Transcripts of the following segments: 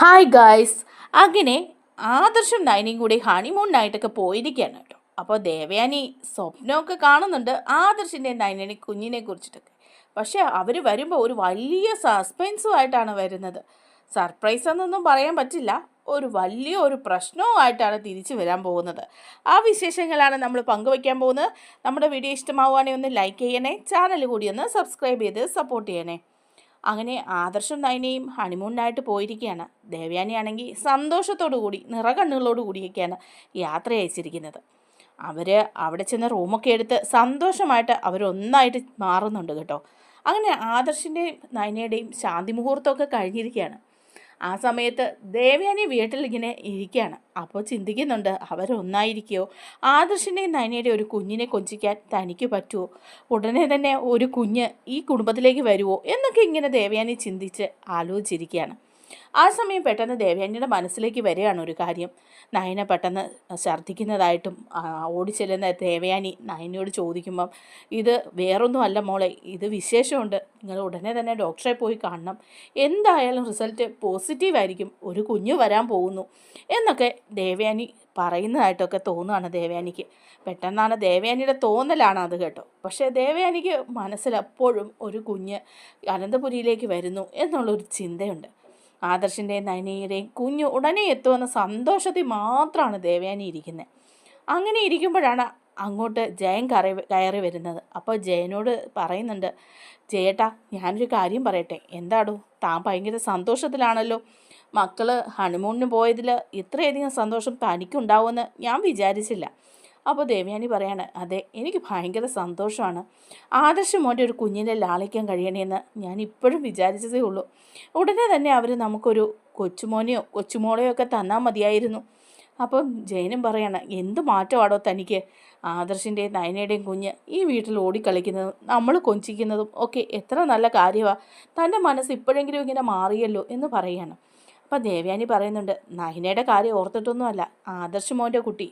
Hi guys അങ്ങനെ ആദർശം നൈനിയും കൂടി ഹണിമൂൺ ഹണിമൂണിനായിട്ടൊക്കെ പോയിരിക്കുകയാണ് കേട്ടോ. അപ്പോൾ ദേവയാനി സ്വപ്നമൊക്കെ കാണുന്നുണ്ട് ആദർശിന്റെ നയനനെ കുഞ്ഞിനെ കുറിച്ചിട്ടൊക്കെ. പക്ഷേ അവർ വരുമ്പോൾ ഒരു വലിയ സസ്പെൻസുമായിട്ടാണ് വരുന്നത്. സർപ്രൈസ് എന്നൊന്നും പറയാൻ പറ്റില്ല. ഒരു വലിയ ഒരു പ്രശ്നവുമായിട്ടാണ് തിരിച്ചു വരാൻ പോകുന്നത്. ആ വിശേഷങ്ങളാണ് നമ്മൾ പങ്കുവയ്ക്കാൻ പോകുന്നത്. നമ്മുടെ വീഡിയോ ഇഷ്ടമാവുകയാണെങ്കിൽ ഒന്ന് ലൈക്ക് ചെയ്യണേ. ചാനൽ കൂടി ഒന്ന് സബ്സ്ക്രൈബ് ചെയ്ത് സപ്പോർട്ട് ചെയ്യണേ. അങ്ങനെ ആദർശം നയനയും ഹണിമൂണിനായിട്ട് പോയിരിക്കുകയാണ് ദേവയാനിയാണെങ്കിൽ സന്തോഷത്തോടു കൂടി നിറകണ്ണുകളോടു കൂടിയൊക്കെയാണ് യാത്ര അയച്ചിരിക്കുന്നത്. അവർ അവിടെ ചെന്ന് റൂമൊക്കെ എടുത്ത് സന്തോഷമായിട്ട് അവരൊന്നായിട്ട് മാറുന്നുണ്ട് കേട്ടോ. അങ്ങനെ ആദർശിന്റെയും നയനയുടെയും ശാന്തി മുഹൂർത്തമൊക്കെ കഴിഞ്ഞിരിക്കുകയാണ് ആ സമയത്ത് ദേവയാനി വീട്ടിൽ ഇങ്ങനെ ഇരിക്കുകയാണ്. അപ്പോൾ ചിന്തിക്കുന്നുണ്ട് അവരൊന്നായിരിക്കുമോ ആദർശിന്റെയും നയനയുടെയും ഒരു കുഞ്ഞിനെ കൊഞ്ചിക്കാൻ തനിക്ക് പറ്റുമോ ഉടനെ തന്നെ ഒരു കുഞ്ഞ് ഈ കുടുംബത്തിലേക്ക് വരുമോ എന്നൊക്കെ ഇങ്ങനെ ദേവയാനി ചിന്തിച്ച് ആലോചിച്ചിരിക്കുകയാണ്. ആ സമയം പെട്ടെന്ന് ദേവയാനിയുടെ മനസ്സിലേക്ക് വരികയാണ് ഒരു കാര്യം. നയന പെട്ടെന്ന് ഛർദ്ദിക്കുന്നതായിട്ടും ഓടി ഓടിച്ചെല്ലുന്ന ദേവയാനി നയനയോട് ചോദിക്കുമ്പം ഇത് വേറൊന്നും അല്ല മോളെ ഇത് വിശേഷമുണ്ട്. നിങ്ങൾ ഉടനെ തന്നെ ഡോക്ടറെ പോയി കാണണം. എന്തായാലും റിസൾട്ട് പോസിറ്റീവ് ആയിരിക്കും ഒരു കുഞ്ഞ് വരാൻ പോകുന്നു. എന്നൊക്കെ ദേവയാനി പറയുന്നതായിട്ടൊക്കെ തോന്നുകയാണ് ദേവയാനിക്ക്. പെട്ടെന്നാണ് ദേവയാനിയുടെ തോന്നലാണ് അത് കേട്ടോ. പക്ഷേ ദേവയാനിക്ക് മനസ്സിൽ എപ്പോഴും ഒരു കുഞ്ഞ് അനന്തപുരിയിലേക്ക് വരുന്നു എന്നുള്ളൊരു ചിന്തയുണ്ട്. ആദർശിന്റെയും നയനയുടെയും കുഞ്ഞ് ഉടനെ എത്തുമെന്ന സന്തോഷത്തിൽ മാത്രമാണ് ദേവയാനി ഇരിക്കുന്നത് അങ്ങനെ ഇരിക്കുമ്പോഴാണ് അങ്ങോട്ട് ജയൻ കറി കയറി വരുന്നത്. അപ്പോൾ ജയനോട് പറയുന്നുണ്ട് ജയേട്ടാ ഞാനൊരു കാര്യം പറയട്ടെ. എന്താടോ താൻ ഭയങ്കര സന്തോഷത്തിലാണല്ലോ. മക്കൾ ഹണിമൂണിന് പോയതിൽ ഇത്രയധികം സന്തോഷം തനിക്കുണ്ടാവുമെന്ന് ഞാൻ വിചാരിച്ചില്ല. അപ്പോൾ ദേവയാനി പറയാണ് അതെ എനിക്ക് ഭയങ്കര സന്തോഷമാണ്. ആദർശം മോന്റെ ഒരു കുഞ്ഞിനെ ലാളിക്കാൻ കഴിയണമെന്ന് ഞാൻ ഇപ്പോഴും വിചാരിച്ചതേ ഉള്ളൂ. ഉടനെ തന്നെ അവർ നമുക്കൊരു കൊച്ചുമോനെയോ കൊച്ചുമോളെയോ ഒക്കെ തന്നാൽ മതിയായിരുന്നു. അപ്പം ജയനും പറയാണ് എന്ത് മാറ്റമാടോ തനിക്ക്. ആദർശിന്റെയും നയനയുടെയും കുഞ്ഞ് ഈ വീട്ടിൽ ഓടിക്കളിക്കുന്നതും നമ്മൾ കൊഞ്ചിക്കുന്നതും ഒക്കെ എത്ര നല്ല കാര്യമാണ് തന്റെ മനസ്സ് ഇപ്പോഴെങ്കിലും ഇങ്ങനെ മാറിയല്ലോ എന്ന് പറയാണ്. അപ്പം ദേവയാനി പറയുന്നുണ്ട് നയനയുടെ കാര്യം ഓർത്തിട്ടൊന്നുമല്ല ആദർശ് മോന്റെ കുട്ടി.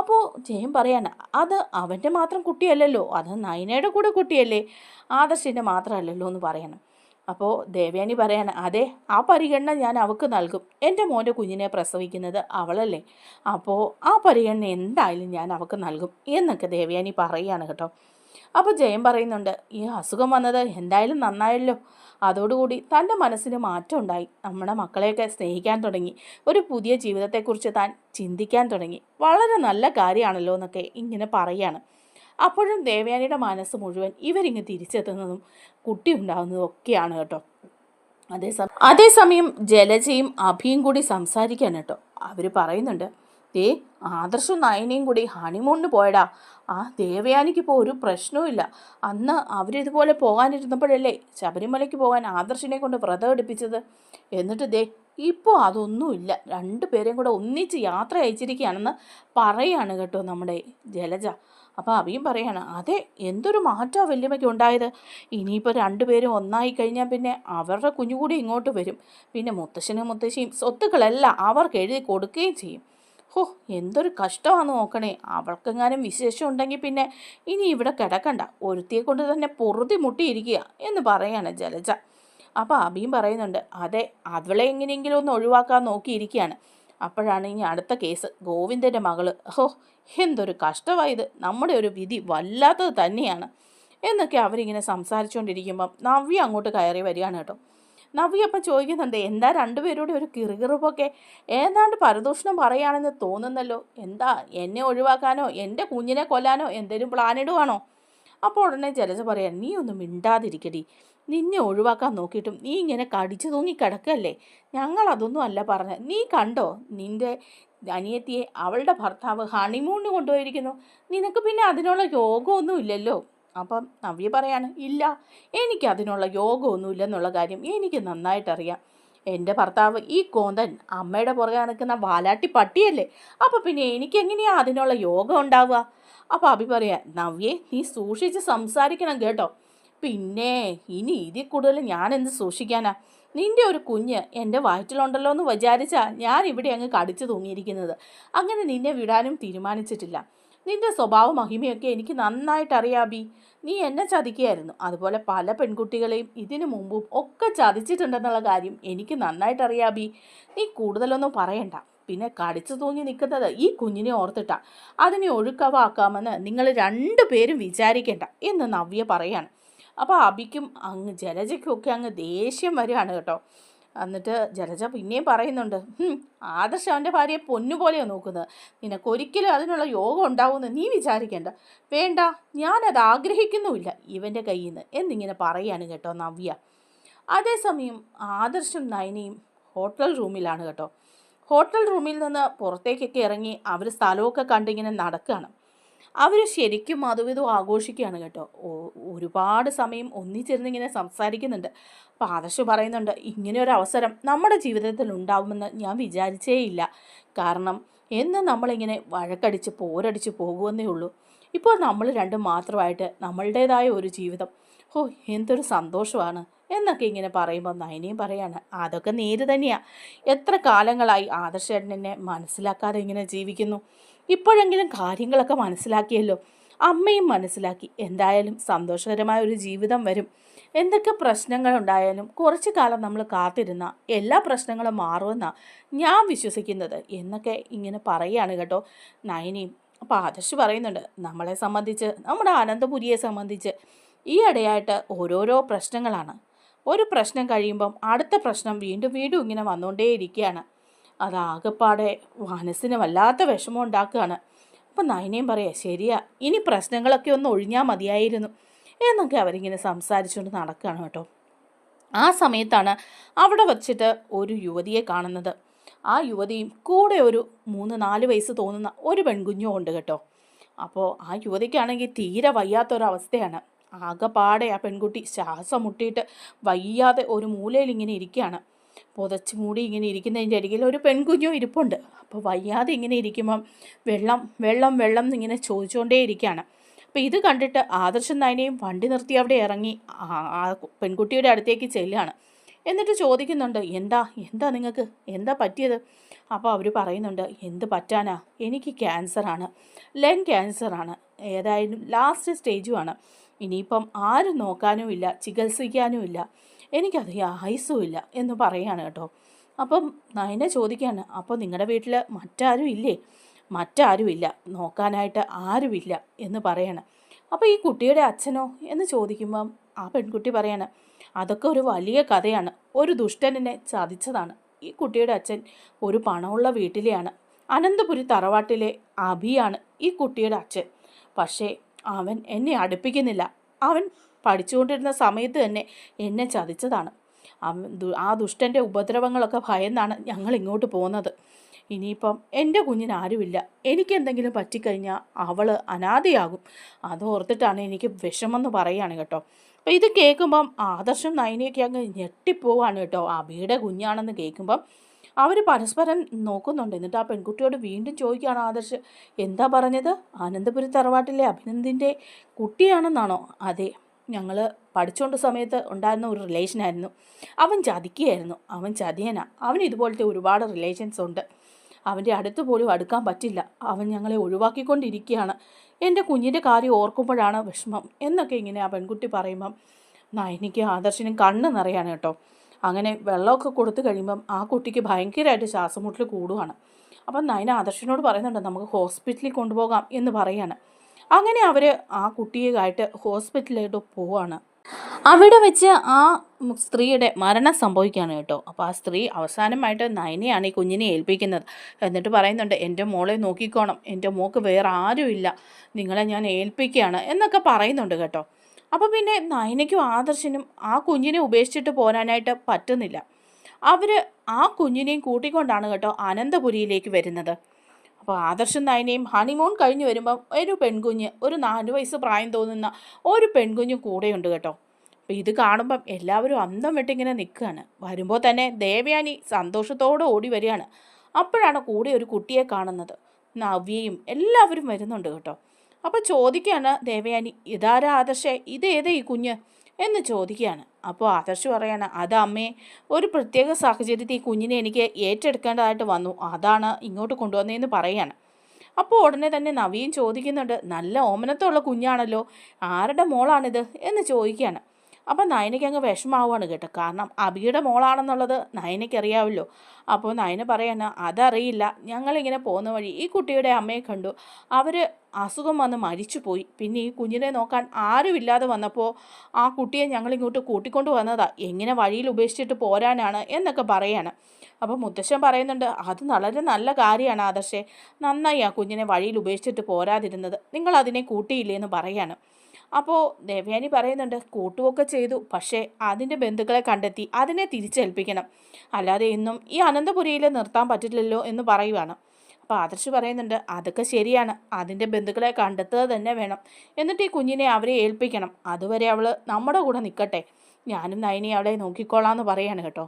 അപ്പോൾ ജയം പറയാണ് അത് അവന്റെ മാത്രം കുട്ടിയല്ലല്ലോ അത് നയനയുടെ കൂടെ കുട്ടിയല്ലേ ആദർശിന്റെ മാത്രമല്ലല്ലോ എന്ന് പറയണം. അപ്പോൾ ദേവയാനി പറയാണ് അതെ ആ പരിഗണന ഞാൻ അവൾക്ക് നൽകും എന്റെ മോന്റെ കുഞ്ഞിനെ പ്രസവിക്കുന്നത് അവളല്ലേ അപ്പോൾ ആ പരിഗണന എന്തായാലും ഞാൻ അവൾക്ക് നൽകും എന്നൊക്കെ ദേവയാനി പറയുകയാണ് കേട്ടോ. അപ്പോൾ ജയം പറയുന്നുണ്ട് ഈ അസുഖം വന്നത് എന്തായാലും നന്നായല്ലോ അതോടുകൂടി തന്റെ മനസ്സിന് മാറ്റം ഉണ്ടായി നമ്മുടെ മക്കളെയൊക്കെ സ്നേഹിക്കാൻ തുടങ്ങി. ഒരു പുതിയ ജീവിതത്തെക്കുറിച്ച് താൻ ചിന്തിക്കാൻ തുടങ്ങി. വളരെ നല്ല കാര്യമാണല്ലോ എന്നൊക്കെ ഇങ്ങനെ പറയുകയാണ് അപ്പോഴും ദേവയാനിയുടെ മനസ്സ് മുഴുവൻ ഇവരിങ്ങ് തിരിച്ചെത്തുന്നതും കുട്ടി ഉണ്ടാകുന്നതും ഒക്കെയാണ് കേട്ടോ. അതേസമയം അതേസമയം ജലജയും അഭിയും കൂടി സംസാരിക്കാൻ കേട്ടോ. അവർ പറയുന്നുണ്ട് ദേ ആദർശും നയനയും കൂടി ഹണിമൂണിന് പോയടാ. ആ ദേവയാനിക്ക് ഇപ്പോൾ ഒരു പ്രശ്നവുമില്ല അന്ന് അവരിതുപോലെ പോകാനിരുന്നപ്പോഴല്ലേ ശബരിമലയ്ക്ക് പോകാൻ ആദർശിനെ കൊണ്ട് വ്രതം എടുപ്പിച്ചത്. എന്നിട്ട് ദേ ഇപ്പോൾ അതൊന്നുമില്ല രണ്ടു പേരെയും കൂടെ ഒന്നിച്ച് യാത്ര അയച്ചിരിക്കുകയാണെന്ന് പറയാണ് കേട്ടോ നമ്മുടെ ജലജ. അപ്പോൾ അവിയും പറയാണ് അതെ എന്തൊരു മാറ്റമാണ് വല്യമ്മയ്ക്ക് ഉണ്ടായത്? ഇനിയിപ്പോൾ രണ്ടുപേരും ഒന്നായി കഴിഞ്ഞാൽ പിന്നെ അവരുടെ കുഞ്ഞുകൂടി ഇങ്ങോട്ട് വരും. പിന്നെ മുത്തശ്ശനും മുത്തശ്ശിയും സ്വത്തുക്കളെല്ലാം അവർക്ക് എഴുതി കൊടുക്കുകയും ചെയ്യും. ഹോ എന്തൊരു കഷ്ടമാണ് നോക്കണേ. അവൾക്കെങ്ങാനും വിശേഷം ഉണ്ടെങ്കിൽ പിന്നെ ഇനി ഇവിടെ കിടക്കണ്ട. ഒരുത്തിയെ കൊണ്ട് തന്നെ പൊറുതി മുട്ടിയിരിക്കുക എന്ന് പറയാണ് ജലജ. അപ്പോൾ അബിയും പറയുന്നുണ്ട് അതെ അവളെ എങ്ങനെയെങ്കിലും ഒന്ന് ഒഴിവാക്കാൻ നോക്കിയിരിക്കുകയാണ്. അപ്പോഴാണ് ഇനി അടുത്ത കേസ് ഗോവിന്ദന്റെ മകൾ. ഹോ എന്തൊരു കഷ്ടമായത് നമ്മുടെ ഒരു വിധി വല്ലാത്തത് തന്നെയാണ്. എന്നൊക്കെ അവരിങ്ങനെ സംസാരിച്ചുകൊണ്ടിരിക്കുമ്പം നവ്യ അങ്ങോട്ട് കയറി വരികയാണ് കേട്ടോ. നവ്യ അപ്പം ചോദിക്കുന്നുണ്ട് എന്താ രണ്ടുപേരോട് ഒരു കിറുകിറുപ്പൊക്കെ? ഏതാണ്ട് പരദൂഷണം പറയുകയാണെന്ന് തോന്നുന്നല്ലോ. എന്താ എന്നെ ഒഴിവാക്കാനോ എന്റെ കുഞ്ഞിനെ കൊല്ലാനോ എന്തെങ്കിലും പ്ലാൻ ഇടുവാണോ? അപ്പോൾ ഉടനെ ജലജ പറയാൻ നീ ഒന്നും മിണ്ടാതിരിക്കടി. നിന്നെ ഒഴിവാക്കാൻ നോക്കിയിട്ടും നീ ഇങ്ങനെ കടിച്ചു തൂങ്ങി കിടക്കല്ലേ? ഞങ്ങൾ അതൊന്നും അല്ല പറഞ്ഞത്. നീ കണ്ടോ? നിന്റെ അനിയത്തിയെ അവളുടെ ഭർത്താവ് ഹണിമൂണിന് കൊണ്ടുപോയിരിക്കുന്നു. നിനക്ക് പിന്നെ അതിനുള്ള യോഗമൊന്നും ഇല്ലല്ലോ. അപ്പം നവ്യ പറയാണ് ഇല്ല എനിക്കതിനുള്ള യോഗമൊന്നുമില്ലെന്നുള്ള കാര്യം എനിക്ക് നന്നായിട്ടറിയാം. എന്റെ ഭർത്താവ് ഈ കോന്തൻ അമ്മയുടെ പുറകെ നടക്കുന്ന വാലാട്ടി പട്ടിയല്ലേ? അപ്പോൾ പിന്നെ എനിക്ക് എങ്ങനെയാ അതിനുള്ള യോഗം ഉണ്ടാവുക? അപ്പോൾ അഭി പറയാ നവ്യെ നീ സൂക്ഷിച്ച് സംസാരിക്കണം കേട്ടോ. പിന്നെ ഇനി ഇതിൽ കൂടുതൽ ഞാൻ എന്ത് സൂക്ഷിക്കാനാ? നിന്റെ ഒരു കുഞ്ഞ് എന്റെ വയറ്റിലുണ്ടല്ലോ എന്ന് വിചാരിച്ചാൽ ഞാൻ ഇവിടെ അങ്ങ് കടിച്ചു തൂങ്ങിയിരിക്കുന്നത്. അങ്ങനെ നിന്നെ വിടാനും തീരുമാനിച്ചിട്ടില്ല. നിന്റെ സ്വഭാവ മഹിമയൊക്കെ എനിക്ക് നന്നായിട്ട് അറിയാബി നീ എന്നെ ചതിക്കുകയായിരുന്നു. അതുപോലെ പല പെൺകുട്ടികളെയും ഇതിനു മുമ്പും ഒക്കെ ചതിച്ചിട്ടുണ്ടെന്നുള്ള കാര്യം എനിക്ക് നന്നായിട്ട് അറിയാബി നീ കൂടുതലൊന്നും പറയണ്ട. പിന്നെ കടിച്ചു തൂങ്ങി നിൽക്കുന്നത് ഈ കുഞ്ഞിനെ ഓർത്തിട്ടാ. അതിനെ ഒഴുക്കവാക്കാമെന്ന് നിങ്ങൾ രണ്ടുപേരും വിചാരിക്കേണ്ട എന്ന് നവ്യ പറയാണ്. അപ്പോൾ അബിക്കും അങ്ങ് ജലജയ്ക്കും ഒക്കെ അങ്ങ് ദേഷ്യം വരികയാണ് കേട്ടോ. എന്നിട്ട് ജലജ പിന്നെയും പറയുന്നുണ്ട് ആദർശം അവന്റെ ഭാര്യയെ പൊന്നുപോലെയാണ് നോക്കുന്നത്. നിനക്കൊരിക്കലും അതിനുള്ള യോഗം ഉണ്ടാവുമെന്ന് നീ വിചാരിക്കേണ്ട. വേണ്ട ഞാനത് ആഗ്രഹിക്കുന്നുമില്ല ഇവന്റെ കയ്യിൽ നിന്ന് എന്നിങ്ങനെ പറയാണ് കേട്ടോ നവ്യ. അതേസമയം ആദർശും നയനയും ഹോട്ടൽ റൂമിലാണ് കേട്ടോ. ഹോട്ടൽ റൂമിൽ നിന്ന് പുറത്തേക്കൊക്കെ ഇറങ്ങി അവർ സ്ഥലമൊക്കെ കണ്ടിങ്ങനെ നടക്കുകയാണ് അവർ ശരിക്കും മധുവിധം ആഘോഷിക്കുകയാണ് കേട്ടോ. ഒരുപാട് സമയം ഒന്നിച്ചിരുന്ന് ഇങ്ങനെ സംസാരിക്കുന്നുണ്ട്. അപ്പോൾ ആദർശ് പറയുന്നുണ്ട് ഇങ്ങനെ ഒരു അവസരം നമ്മുടെ ജീവിതത്തിൽ ഉണ്ടാവുമെന്ന് ഞാൻ വിചാരിച്ചേയില്ല. കാരണം എന്ന് നമ്മളിങ്ങനെ വഴക്കടിച്ച് പോരടിച്ച് പോകുമെന്നേ ഉള്ളൂ. ഇപ്പോൾ നമ്മൾ രണ്ടും മാത്രമായിട്ട് നമ്മളുടേതായ ഒരു ജീവിതം. ഓ എന്തൊരു സന്തോഷമാണ് എന്നൊക്കെ ഇങ്ങനെ പറയുമ്പോൾ നയനയും പറയാണ് അതൊക്കെ നേര് തന്നെയാണ് എത്ര കാലങ്ങളായി ആദർശേട്ടൻ എന്നെ മനസ്സിലാക്കാതെ ഇങ്ങനെ ജീവിക്കുന്നു. ഇപ്പോഴെങ്കിലും കാര്യങ്ങളൊക്കെ മനസ്സിലാക്കിയല്ലോ. അമ്മയും മനസ്സിലാക്കി. എന്തായാലും സന്തോഷകരമായ ഒരു ജീവിതം വരും. എന്തൊക്കെ പ്രശ്നങ്ങളുണ്ടായാലും കുറച്ചു കാലം നമ്മൾ കാത്തിരുന്ന എല്ലാ പ്രശ്നങ്ങളും മാറുമെന്നാണ് ഞാൻ വിശ്വസിക്കുന്നത്. എന്നൊക്കെ ഇങ്ങനെ പറയുകയാണ് കേട്ടോ നയനിയും അപ്പോൾ ആദർശ് പറയുന്നുണ്ട് നമ്മളെ സംബന്ധിച്ച് നമ്മുടെ അനന്തപുരിയെ സംബന്ധിച്ച് ഈ ഇടയായിട്ട് ഓരോരോ പ്രശ്നങ്ങളാണ്. ഒരു പ്രശ്നം കഴിയുമ്പം അടുത്ത പ്രശ്നം വീണ്ടും വീണ്ടും ഇങ്ങനെ വന്നുകൊണ്ടേയിരിക്കുകയാണ് അതാകെപ്പാടെ മനസ്സിന് വല്ലാത്ത വിഷമം ഉണ്ടാക്കുകയാണ്. അപ്പം നയനയും പറയാം ശരിയാ ഇനി പ്രശ്നങ്ങളൊക്കെ ഒന്ന് ഒഴിഞ്ഞാൽ മതിയായിരുന്നു. എന്നൊക്കെ അവരിങ്ങനെ സംസാരിച്ചുകൊണ്ട് നടക്കുകയാണ് കേട്ടോ. ആ സമയത്താണ് അവിടെ വച്ചിട്ട് ഒരു യുവതിയെ കാണുന്നത്. ആ യുവതിയും കൂടെ ഒരു മൂന്ന് നാല് വയസ്സ് തോന്നുന്ന ഒരു പെൺകുഞ്ഞും ഉണ്ട് കേട്ടോ. അപ്പോൾ ആ യുവതിക്കാണെങ്കിൽ തീരെ വയ്യാത്തൊരവസ്ഥയാണ്. ആകെപ്പാടെ ആ പെൺകുട്ടി ശ്വാസം മുട്ടിയിട്ട് വയ്യാതെ ഒരു മൂലയിൽ ഇങ്ങനെ ഇരിക്കുകയാണ്. പുതച്ച് മൂടി ഇങ്ങനെ ഇരിക്കുന്നതിന്റെ അരികിൽ ഒരു പെൺകുഞ്ഞും ഇരിപ്പുണ്ട്. അപ്പോൾ വയ്യാതെ ഇങ്ങനെ ഇരിക്കുമ്പം വെള്ളം വെള്ളം വെള്ളം എന്നിങ്ങനെ ചോദിച്ചുകൊണ്ടേ ഇരിക്കുകയാണ്. അപ്പോൾ ഇത് കണ്ടിട്ട് ആദർശൻ നായനെയും വണ്ടി നിർത്തി അവിടെ ഇറങ്ങി ആ- പെൺകുട്ടിയുടെ അടുത്തേക്ക് ചെല്ലുകയാണ്. എന്നിട്ട് ചോദിക്കുന്നുണ്ട് എന്താ എന്താ നിങ്ങൾക്ക്? എന്താ പറ്റിയത്? അപ്പോൾ അവർ പറയുന്നുണ്ട് എന്ത് പറ്റാനാ? എനിക്ക് ക്യാൻസറാണ്. ലങ് ക്യാൻസറാണ്. ഏതായാലും ലാസ്റ്റ് സ്റ്റേജുമാണ് ഇനിയിപ്പം ആരും നോക്കാനും ഇല്ല ചികിത്സിക്കാനും ഇല്ല. എനിക്കത് ആയുസും ഇല്ല എന്ന് പറയാണ് കേട്ടോ. അപ്പം നയനെ ചോദിക്കുകയാണ് അപ്പോൾ നിങ്ങളുടെ വീട്ടിൽ മറ്റാരും ഇല്ലേ? മറ്റാരും ഇല്ല നോക്കാനായിട്ട് ആരുമില്ല? എന്ന് പറയാണ്. അപ്പോൾ ഈ കുട്ടിയുടെ അച്ഛനോ? എന്ന് ചോദിക്കുമ്പം ആ പെൺകുട്ടി പറയാണ് അതൊക്കെ ഒരു വലിയ കഥയാണ്. ഒരു ദുഷ്ടനെ ചതിച്ചതാണ്. ഈ കുട്ടിയുടെ അച്ഛൻ ഒരു പണമുള്ള വീട്ടിലെയാണ്. അനന്തപുരി തറവാട്ടിലെ അഭിയാണ് ഈ കുട്ടിയുടെ അച്ഛൻ. പക്ഷേ അവൻ എന്നെ അടുപ്പിക്കുന്നില്ല. അവൻ പഠിച്ചുകൊണ്ടിരുന്ന സമയത്ത് തന്നെ എന്നെ ചതിച്ചതാണ്. ആ ദുഷ്ടന്റെ ഉപദ്രവങ്ങളൊക്കെ ഭയന്നാണ് ഞങ്ങൾ ഇങ്ങോട്ട് പോകുന്നത് ഇനിയിപ്പം എന്റെ കുഞ്ഞിന് ആരുമില്ല. എനിക്കെന്തെങ്കിലും പറ്റിക്കഴിഞ്ഞാൽ അവൾ അനാഥയാകും. അതോർത്തിട്ടാണ് എനിക്ക് വിഷമെന്ന് പറയുകയാണ് കേട്ടോ. അപ്പോൾ ഇത് കേൾക്കുമ്പം ആദർശം നയനയൊക്കെ അങ്ങ് ഞെട്ടിപ്പോവാണ് കേട്ടോ. അബിയുടെ കുഞ്ഞാണെന്ന് കേൾക്കുമ്പം അവർ പരസ്പരം നോക്കുന്നുണ്ട്. എന്നിട്ട് ആ പെൺകുട്ടിയോട് വീണ്ടും ചോദിക്കുകയാണ് ആദർശ് എന്താ പറഞ്ഞത്? ആനന്ദപുരി തറവാട്ടിലെ അഭിനന്ദിന്റെ കുട്ടിയാണെന്നാണോ? അതെ ഞങ്ങൾ പഠിച്ചുകൊണ്ട് സമയത്ത് ഉണ്ടായിരുന്ന ഒരു റിലേഷനായിരുന്നു അവൻ ചതിക്കുകയായിരുന്നു. അവൻ ചതിയനാ. അവൻ ഇതുപോലത്തെ ഒരുപാട് റിലേഷൻസ് ഉണ്ട്. അവന്റെ അടുത്ത് പോലും അടുക്കാൻ പറ്റില്ല. അവൻ ഞങ്ങളെ ഒഴിവാക്കിക്കൊണ്ടിരിക്കുകയാണ്. എന്റെ കുഞ്ഞിന്റെ കാര്യം ഓർക്കുമ്പോഴാണ് വിഷമം. എന്നൊക്കെ ഇങ്ങനെ ആ പെൺകുട്ടി പറയുമ്പം നയനിക്ക് ആദർശനും കണ്ണ് നിറയാണ് കേട്ടോ. അങ്ങനെ വെള്ളമൊക്കെ കൊടുത്തു കഴിയുമ്പം ആ കുട്ടിക്ക് ഭയങ്കരമായിട്ട് ശ്വാസമുട്ടൽ കൂടുകയാണ് അപ്പം നയന ആദർശനോട് പറയുന്നുണ്ട് നമുക്ക് ഹോസ്പിറ്റലിൽ കൊണ്ടുപോകാം എന്ന് പറയാണ്. അങ്ങനെ അവർ ആ കുട്ടിയായിട്ട് ഹോസ്പിറ്റലിലോട്ട് പോവാണ്. അവിടെ വെച്ച് ആ സ്ത്രീയുടെ മരണം സംഭവിക്കുകയാണ് കേട്ടോ. അപ്പോൾ ആ സ്ത്രീ അവസാനമായിട്ട് നയനെയാണ് ഈ കുഞ്ഞിനെ ഏൽപ്പിക്കുന്നത്. എന്നിട്ട് പറയുന്നുണ്ട് എന്റെ മോളെ നോക്കിക്കോണം. എന്റെ മോക്ക് വേറെ ആരുമില്ല. നിങ്ങളെ ഞാൻ ഏൽപ്പിക്കുകയാണ് എന്നൊക്കെ പറയുന്നുണ്ട് കേട്ടോ. അപ്പോൾ പിന്നെ നയനയ്ക്കും ആദർശനും ആ കുഞ്ഞിനെ ഉപേക്ഷിച്ചിട്ട് പോരാനായിട്ട് പറ്റുന്നില്ല. അവർ ആ കുഞ്ഞിനെയും കൂട്ടിക്കൊണ്ടാണ് കേട്ടോ അനന്തപുരിയിലേക്ക് വരുന്നത്. അപ്പോൾ ആദർശം നയനയും ഹണിമൂൺ കഴിഞ്ഞ് വരുമ്പം ഒരു പെൺകുഞ്ഞ് ഒരു നാല് വയസ്സ് പ്രായം തോന്നുന്ന ഒരു പെൺകുഞ്ഞും കൂടെയുണ്ട് കേട്ടോ. അപ്പോൾ ഇത് കാണുമ്പം എല്ലാവരും അന്തം വിട്ടിങ്ങനെ നിൽക്കുകയാണ്. വരുമ്പോൾ തന്നെ ദേവയാനി സന്തോഷത്തോടെ ഓടി വരികയാണ്. അപ്പോഴാണ് കൂടെ ഒരു കുട്ടിയെ കാണുന്നത്. നവ്യയും എല്ലാവരും വരുന്നുണ്ട് കേട്ടോ. അപ്പോൾ ചോദിക്കുകയാണ് ദേവയാനി ഇതാരാ ആദർശേ? ഇതേതാ ഈ കുഞ്ഞ്? എന്ന് ചോദിക്കുകയാണ്. അപ്പോൾ ആദർശ് പറയാണ് അത് അമ്മേ ഒരു പ്രത്യേക സാഹചര്യത്തിൽ ഈ കുഞ്ഞിനെ എനിക്ക് ഏറ്റെടുക്കേണ്ടതായിട്ട് വന്നു. അതാണ് ഇങ്ങോട്ട് കൊണ്ടുവന്നതെന്ന് പറയാണ്. അപ്പോൾ ഉടനെ തന്നെ നവിയും ചോദിക്കുന്നുണ്ട് നല്ല ഓമനത്തുള്ള കുഞ്ഞാണല്ലോ. ആരുടെ മോളാണിത്? എന്ന് ചോദിക്കുകയാണ്. അപ്പം നയനയ്ക്ക് അങ്ങ് വിഷമാവുകയാണ് കേട്ടോ. കാരണം അബിയുടെ മോളാണെന്നുള്ളത് നയനയ്ക്ക് അറിയാവല്ലോ. അപ്പോൾ നയന പറയാണ് അതറിയില്ല. ഞങ്ങളിങ്ങനെ പോകുന്ന വഴി ഈ കുട്ടിയുടെ അമ്മയെ കണ്ടു. അവർ അസുഖം വന്ന് മരിച്ചുപോയി. പിന്നെ ഈ കുഞ്ഞിനെ നോക്കാൻ ആരുമില്ലാതെ വന്നപ്പോൾ ആ കുട്ടിയെ ഞങ്ങളിങ്ങോട്ട് കൂട്ടിക്കൊണ്ട് വന്നതാ. എങ്ങനെ വഴിയിൽ ഉപേക്ഷിച്ചിട്ട് പോരാനാണ് എന്നൊക്കെ പറയാണ്. അപ്പോൾ മുത്തശ്ശൻ പറയുന്നുണ്ട് അത് വളരെ നല്ല കാര്യമാണ് ആദർശേ. നന്നായി ആ കുഞ്ഞിനെ വഴിയിൽ ഉപേക്ഷിച്ചിട്ട് പോരാതിരുന്നത്. നിങ്ങൾ അതിനെ കൂട്ടിയില്ലേന്ന് പറയാണ്. അപ്പോൾ ദേവയാനി പറയുന്നുണ്ട് കൂട്ടുമൊക്കെ ചെയ്തു. പക്ഷേ അതിന്റെ ബന്ധുക്കളെ കണ്ടെത്തി അതിനെ തിരിച്ചേൽപ്പിക്കണം. അല്ലാതെ ഇന്നും ഈ അനന്തപുരിയിൽ നിർത്താൻ പറ്റില്ലല്ലോ എന്ന് പറയുവാണ്. അപ്പോൾ ആദർശ് പറയുന്നുണ്ട് അതൊക്കെ ശരിയാണ്. അതിന്റെ ബന്ധുക്കളെ കണ്ടെത്തുക തന്നെ വേണം. എന്നിട്ട് ഈ കുഞ്ഞിനെ അവരെ ഏൽപ്പിക്കണം. അതുവരെ അവൾ നമ്മുടെ കൂടെ നിൽക്കട്ടെ. ഞാനും നയനി അവളെ നോക്കിക്കോളാം എന്ന് പറയാണ് കേട്ടോ.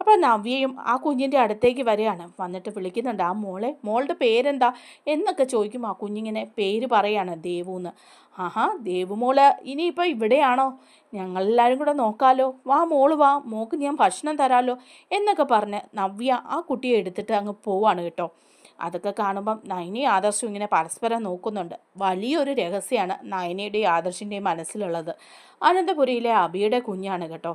അപ്പോൾ നവ്യയും ആ കുഞ്ഞിന്റെ അടുത്തേക്ക് വരികയാണ്. വന്നിട്ട് വിളിക്കുന്നുണ്ട് ആ മോളെ മോളുടെ പേരെന്താ? എന്നൊക്കെ ചോദിക്കും. ആ കുഞ്ഞിങ്ങനെ പേര് പറയാണ് ദേവു എന്ന് ആഹാ ദേവുമോൾ ഇനിയിപ്പോൾ ഇവിടെയാണോ? ഞങ്ങളെല്ലാവരും കൂടെ നോക്കാലോ. വാ മോൾ വാ മോക്ക് ഞാൻ ഭക്ഷണം തരാലോ. എന്നൊക്കെ പറഞ്ഞ് നവ്യ ആ കുട്ടിയെ എടുത്തിട്ട് അങ്ങ് പോവാണ് കേട്ടോ. അതൊക്കെ കാണുമ്പം നയനി ആദർശം ഇങ്ങനെ പരസ്പരം നോക്കുന്നുണ്ട്. വലിയൊരു രഹസ്യമാണ് നയനിയുടെയും ആദർശിന്റെയും മനസ്സിലുള്ളത്. അനന്തപുരിയിലെ അബിയുടെ കുഞ്ഞാണ് കേട്ടോ.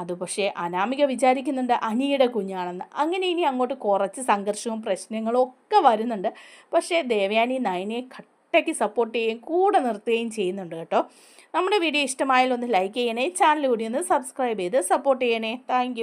അത് പക്ഷേ അനാമിക വിചാരിക്കുന്നുണ്ട് അനിയുടെ കുഞ്ഞാണെന്ന്. അങ്ങനെ ഇനി അങ്ങോട്ട് കുറച്ച് സംഘർഷവും പ്രശ്നങ്ങളും ഒക്കെ വരുന്നുണ്ട്. പക്ഷേ ദേവയാനി നയനിയെ കട്ടയ്ക്ക് സപ്പോർട്ട് ചെയ്യുകയും കൂടെ നിർത്തുകയും ചെയ്യുന്നുണ്ട് കേട്ടോ. നമ്മുടെ വീഡിയോ ഇഷ്ടമായാലൊന്ന് ലൈക്ക് ചെയ്യണേ ചാനൽ കൂടി ഒന്ന് സബ്സ്ക്രൈബ് ചെയ്ത് സപ്പോർട്ട് ചെയ്യണേ. താങ്ക്